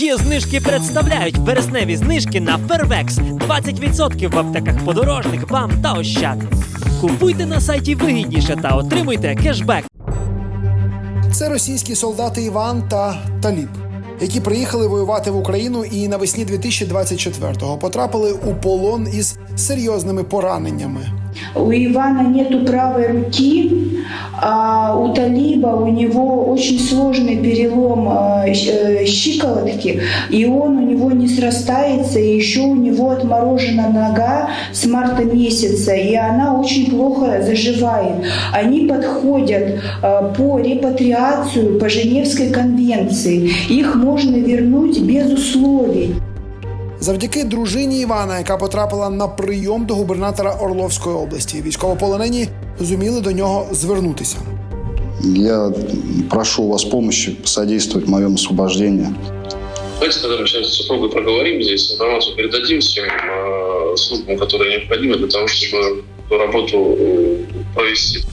Є знижки представляють вересневі знижки на Фервекс. 20% в аптеках подорожник, бам та ощад. Купуйте на сайті вигідніше та отримуйте кешбек. Це російські солдати Іван та Таліб, які приїхали воювати в Україну і навесні 2024-го потрапили у полон із серйозними пораненнями. У Ивана нету правой руки, а у Талиба у него очень сложный перелом э, щ- э, щиколотки, и он у него не срастается, и еще у него отморожена нога с марта месяца, и она очень плохо заживает. Они подходят э, по репатриацию по Женевской конвенции. Их можно вернуть без условий. Завдяки дружині Івана, яка потрапила на прийом до губернатора Орловської області, військовополонені зуміли до нього звернутися. Я прошу у вас помощи, посодействовать в моем освобождении. Давайте тогда мы сейчас с супругой проговорим здесь, информацию передадим всем э, службам, которые необходимы для того, чтобы эту работу э, провести.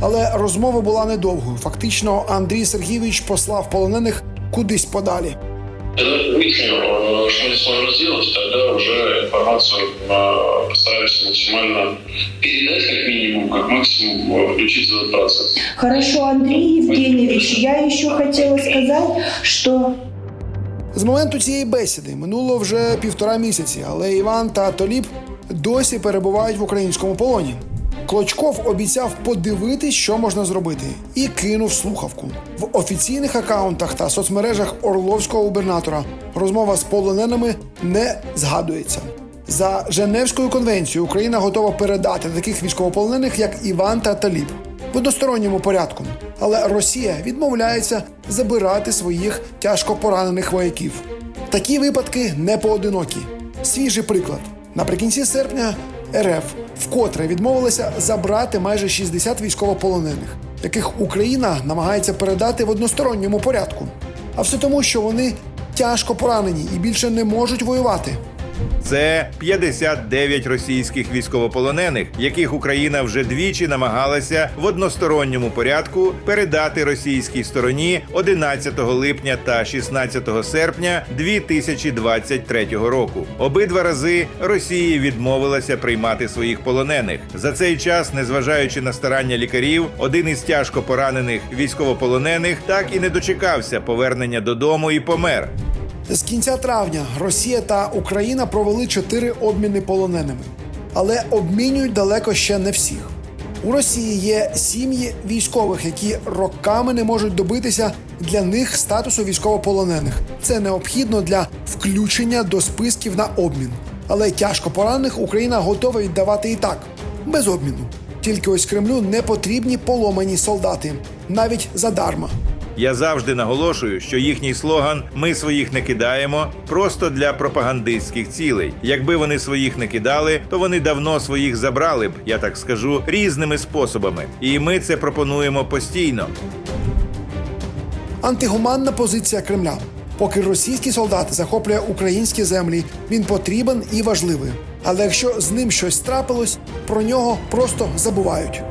Але розмова була недовгою. Фактично, Андрій Сергійович послав полонених кудись подалі. Когда выясним, э, что мы сможем сделать, тогда уже информацию э, постараемся максимально передать как минимум, как максимум э, включить в этот процесс. Хорошо, Андрей Евгеньевич, я еще хотела сказать, что З моменту цієї бесіди минуло вже півтора місяці, але Іван та Толіб досі перебувають в українському полоні. Клочков обіцяв подивитись, що можна зробити, і кинув слухавку. В офіційних акаунтах та соцмережах Орловського губернатора розмова з полоненими не згадується. За Женевською конвенцією Україна готова передати таких військовополонених, як Іван та Таліб, в односторонньому порядку. Але Росія відмовляється забирати своїх тяжко поранених вояків. Такі випадки не поодинокі. Свіжий приклад. Наприкінці серпня РФ вкотре відмовилася забрати майже 60 військовополонених, яких Україна намагається передати в односторонньому порядку. А все тому, що вони тяжко поранені і більше не можуть воювати. Це 59 російських військовополонених, яких Україна вже двічі намагалася в односторонньому порядку передати російській стороні 11 липня та 16 серпня 2023 року. Обидва рази Росія відмовилася приймати своїх полонених. За цей час, незважаючи на старання лікарів, один із тяжко поранених військовополонених так і не дочекався повернення додому і помер. З кінця травня Росія та Україна провели чотири обміни полоненими, але обмінюють далеко ще не всіх. У Росії є сім'ї військових, які роками не можуть добитися для них статусу військовополонених. Це необхідно для включення до списків на обмін. Але тяжко поранених Україна готова віддавати і так, без обміну. Тільки ось Кремлю не потрібні поломані солдати, навіть задарма. Я завжди наголошую, що їхній слоган Ми своїх не кидаємо просто для пропагандистських цілей. Якби вони своїх не кидали, то вони давно своїх забрали б, я так скажу, різними способами. І ми це пропонуємо постійно. Антигуманна позиція Кремля. Поки російський солдат захоплює українські землі, він потрібен і важливий. Але якщо з ним щось трапилось, про нього просто забувають.